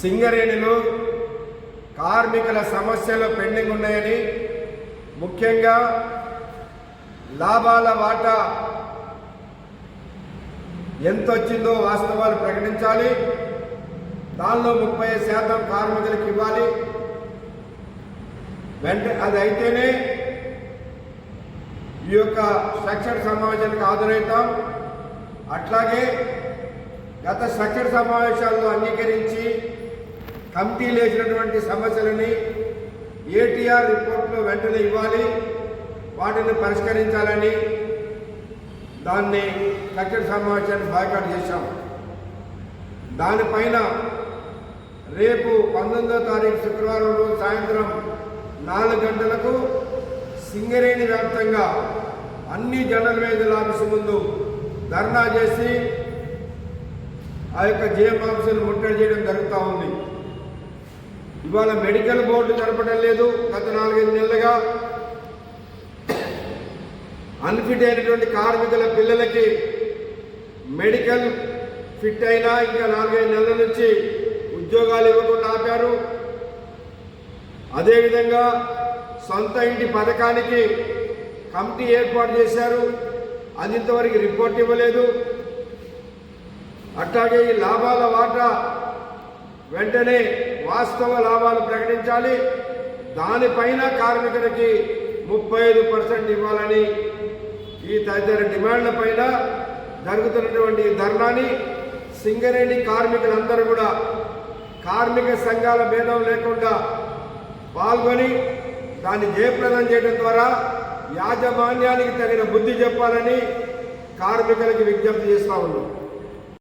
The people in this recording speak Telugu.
సింగరేణిలో కార్మికుల సమస్యలు పెండింగ్ ఉన్నాయని ముఖ్యంగా లాభాల వాటా ఎంత వచ్చిందో వాస్తవాలు ప్రకటించాలి. దానిలో ముప్పై శాతం కార్మికులకు ఇవ్వాలి. వెంట అది అయితేనే ఈ యొక్క స్ట్రక్చర్ సమావేశానికి హాజరవుతాం. అట్లాగే గత స్ట్రక్చర్ సమావేశాల్లో అంగీకరించి కమిటీలు వేసినటువంటి సమస్యలని ఏటీఆర్ రిపోర్ట్లో వెంటనే ఇవ్వాలి. వాటిని పరిష్కరించాలని దాన్ని కలెక్టర్ సమావేశాన్ని బాయ్కాట్ చేశాం. దానిపైన రేపు పంతొమ్మిదో తారీఖు శుక్రవారం రోజు సాయంత్రం నాలుగు గంటలకు సింగరేణి వ్యాప్తంగా అన్ని జనరల్ మేనేజర్ ఆఫీసు ముందు ధర్నా చేసి ఆ యొక్క జేఎం ఆఫీసును ముట్టడి చేయడం ఇవాళ మెడికల్ బోర్డు జరపడం లేదు గత నాలుగైదు నెలలుగా. అన్ఫిట్ అయినటువంటి కార్మికుల పిల్లలకి మెడికల్ ఫిట్ అయినా ఇంకా నాలుగైదు నెలల నుంచి ఉద్యోగాలు ఇవ్వకుండా ఆపారు. అదేవిధంగా సొంత ఇంటి పథకానికి కమిటీ ఏర్పాటు చేశారు. అది ఇంతవరకు రిపోర్ట్ ఇవ్వలేదు. అట్లాగే ఈ లాభాల వాటా వెంటనే వాస్తవ లాభాలు ప్రకటించాలి. దానిపైన కార్మికులకి ముప్పై ఐదు పర్సెంట్ ఇవ్వాలని ఈ తదితర డిమాండ్ల పైన జరుగుతున్నటువంటి ధర్నాని సింగరేణి కార్మికులందరూ కూడా కార్మిక సంఘాల భేదం లేకుండా పాల్గొని దాన్ని జయప్రదం చేయడం ద్వారా యాజమాన్యానికి తగిన బుద్ధి చెప్పాలని కార్మికులకి విజ్ఞప్తి చేస్తా ఉన్నాం.